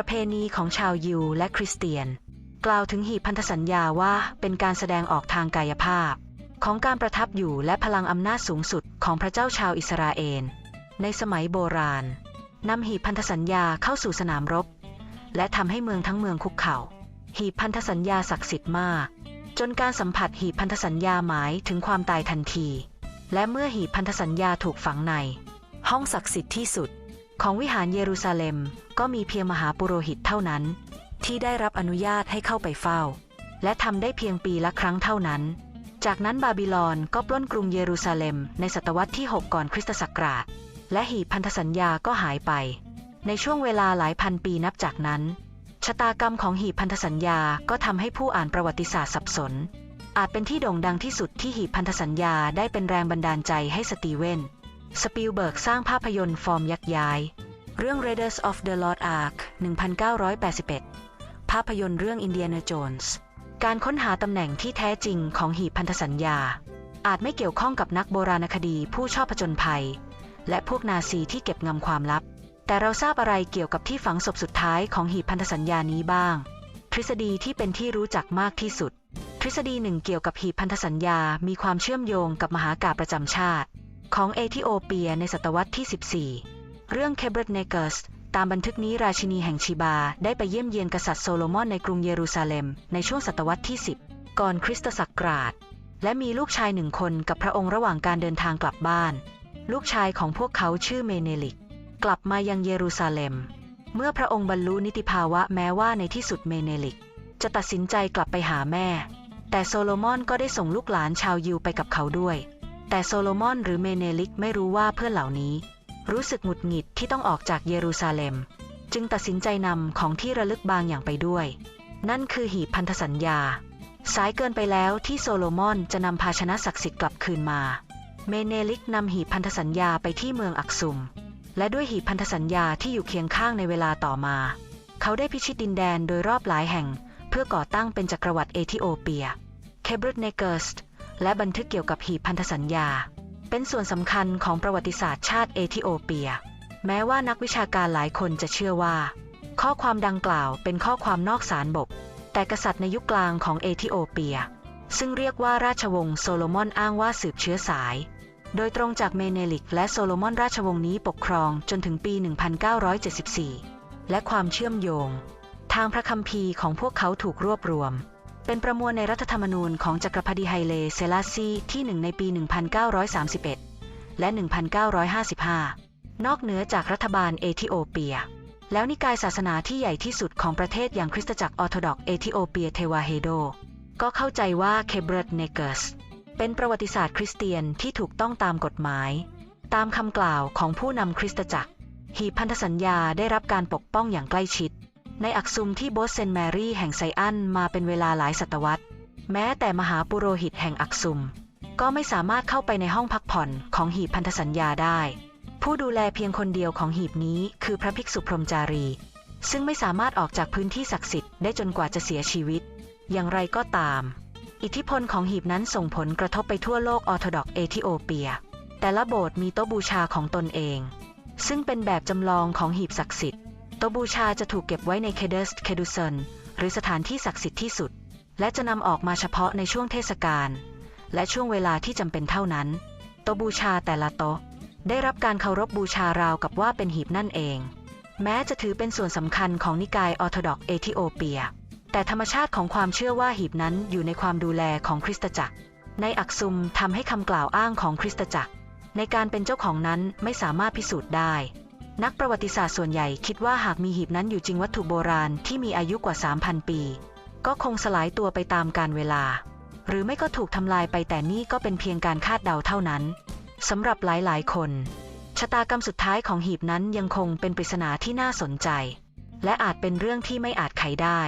ประเพณีของชาวยิวและคริสเตียน กล่าวถึงหีบพันธสัญญาว่าเป็นการแสดงออกทางกายภาพ ของการประทับอยู่และพลังอำนาจสูงสุดของพระเจ้าชาวอิสราเอล ในสมัยโบราณนำหีบพันธสัญญาเข้าสู่สนามรบ และทำให้เมืองทั้งเมืองคุกเข่า หีบพันธสัญญาศักดิ์สิทธิ์มาก จนการสัมผัสหีบพันธสัญญาหมายถึงความตายทันที และเมื่อหีบพันธสัญญาถูกฝังใน ห้องศักดิ์สิทธิ์ที่สุด ของวิหารเยรูซาเล็มก็มีเพียงมหาปุโรหิตเท่านั้น ที่ได้รับอนุญาตให้เข้าไปเฝ้า และทำได้เพียงปีละครั้งเท่านั้น จากนั้นบาบิลอนก็ปล้นกรุงเยรูซาเล็มในศตวรรษที่ 6 ก่อนคริสตศักราช และหีบพันธสัญญาก็หายไป ในช่วงเวลาหลายพันปีนับจากนั้น ชะตากรรมของหีบพันธสัญญาก็ทำให้ผู้อ่านประวัติศาสตร์สับสน อาจเป็นที่โด่งดังที่สุดที่หีบพันธสัญญาได้เป็นแรงบันดาลใจให้สตีเวน สปิลเบิร์กสร้างภาพยนตร์ฟอร์มยักษ์ย้าย เรื่อง Raiders of the Lost Ark 1981 ภาพยนตร์เรื่อง Indiana Jones การค้นหาตำแหน่งที่แท้จริงของหีบพันธสัญญา อาจไม่เกี่ยวข้องกับนักโบราณคดีผู้ชอบผจญภัย และพวกนาซีที่เก็บงำความลับ แต่เราทราบอะไรเกี่ยวกับที่ฝังศพสุดท้ายของหีบพันธสัญญานี้บ้าง ทฤษฎีที่เป็นที่รู้จักมากที่สุด ทฤษฎีหนึ่งเกี่ยวกับหีบพันธสัญญามีความเชื่อมโยงกับมหากาประจำชาติ ของเอธิโอเปียในศตวรรษที่ 14 เรื่องเคเบรตเนเกสตามบันทึกนี้ราชินีแห่งชีบา ได้ไปเยี่ยมเยียนกษัตริย์โซโลมอนในกรุงเยรูซาเล็ม ในช่วงศตวรรษที่ 10 ก่อนคริสตศักราช และมีลูกชายหนึ่งคนกับพระองค์ระหว่างการเดินทางกลับบ้าน ลูกชายของพวกเขาชื่อเมเนลิก กลับมายังเยรูซาเล็ม เมื่อพระองค์บรรลุนิติภาวะแม้ว่าในที่สุดเมเนลิก จะตัดสินใจกลับไปหาแม่ แต่โซโลมอนก็ได้ส่งลูกหลานชาวยิวไปกับเขาด้วย แต่โซโลมอนหรือเมเนลิกไม่รู้ว่าเพื่อนเหล่านี้ รู้สึกหงุดหงิดที่ต้องออกจากเยรูซาเล็ม จึงตัดสินใจนำของที่ระลึกบางอย่างไปด้วย นั่นคือหีบพันธสัญญา สายเกินไปแล้วที่โซโลมอนจะนำภาชนะศักดิ์สิทธิ์กลับคืนมา เมเนลิกนำหีบพันธสัญญาไปที่เมืองอักซุม และด้วยหีบพันธสัญญาที่อยู่เคียงข้างในเวลาต่อมา เขาได้พิชิตดินแดนโดยรอบหลายแห่ง เพื่อก่อตั้งเป็นจักรวรรดิเอธิโอเปีย เคเบรตเนเกอร์ส และบันทึกเกี่ยวกับหีบพันธสัญญา เป็นส่วนสำคัญของประวัติศาสตร์ชาติเอธิโอเปีย แม้ว่านักวิชาการหลายคนจะเชื่อว่า ข้อความดังกล่าวเป็นข้อความนอกสารบก แต่กษัตริย์ในยุคกลางของเอธิโอเปีย ซึ่งเรียกว่าราชวงศ์โซโลมอนอ้างว่าสืบเชื้อสาย โดยตรงจากเมเนลิกและโซโลมอนราชวงศ์นี้ปกครองจนถึงปี 1974 และความเชื่อมโยง ทางพระคัมภีร์ของพวกเขาถูกรวบรวม เป็นประมวลในรัฐธรรมนูญของจักรพรรดิไฮเลเซลาซีที่หนึ่งในปี 1931 และ 1955 นอกเหนือจากรัฐบาลเอธิโอเปีย แล้วนิกายศาสนาที่ใหญ่ที่สุดของประเทศอย่างคริสตจักรออร์โธดอกเอธิโอเปียเทวาเฮโด ก็เข้าใจว่าเคเบรตเนเกสเป็นประวัติศาสตร์คริสเตียนที่ถูกต้องตามกฎหมาย ตามคำกล่าวของผู้นำคริสตจักร หีบพันธสัญญาได้รับการปกป้องอย่างใกล้ชิด ในอักซุมที่โบสเซนแมรี่แห่งไซอันมาเป็นเวลาหลายศตวรรษ แม้แต่มหาปุโรหิตแห่งอักซุม ก็ไม่สามารถเข้าไปในห้องพักผ่อนของหีบพันธสัญญาได้ ผู้ดูแลเพียงคนเดียวของหีบนี้คือพระภิกษุพรหมจารี ซึ่งไม่สามารถออกจากพื้นที่ศักดิ์สิทธิ์ได้จนกว่าจะเสียชีวิต อย่างไรก็ตาม อิทธิพลของหีบนั้นส่งผลกระทบไปทั่วโลกออร์โธดอกเอธิโอเปีย แต่ละโบสถ์มีโต๊ะบูชาของตนเอง ซึ่งเป็นแบบจำลองของหีบศักดิ์สิทธิ์ โตบูชาจะถูกเก็บไว้ในเคเดสเคดูเซนหรือสถานที่ศักดิ์สิทธิ์ที่สุด และจะนำออกมาเฉพาะในช่วงเทศกาลและช่วงเวลาที่จำเป็นเท่านั้น โตบูชาแต่ละโตได้รับการเคารพบูชาราวกับว่าเป็นหีบนั่นเอง แม้จะถือเป็นส่วนสำคัญของนิกายออร์โธดอกเอธิโอเปีย แต่ธรรมชาติของความเชื่อว่าหีบนั้นอยู่ในความดูแลของคริสตจักร ในอักซุมทำให้คำกล่าวอ้างของคริสตจักร ในการเป็นเจ้าของนั้นไม่สามารถพิสูจน์ได้ นักประวัติศาสตร์ส่วนใหญ่คิดว่าหากมีหีบนั้นอยู่จริงวัตถุโบราณที่มีอายุกว่า 3,000 ปี ก็คงสลายตัวไปตามกาลเวลา หรือไม่ก็ถูกทำลายไปแต่นี่ก็เป็นเพียงการคาดเดาเท่านั้นสำหรับหลายๆ คน ชะตากรรมสุดท้ายของหีบนั้นยังคงเป็นปริศนาที่น่าสนใจ และอาจเป็นเรื่องที่ไม่อาจไขได้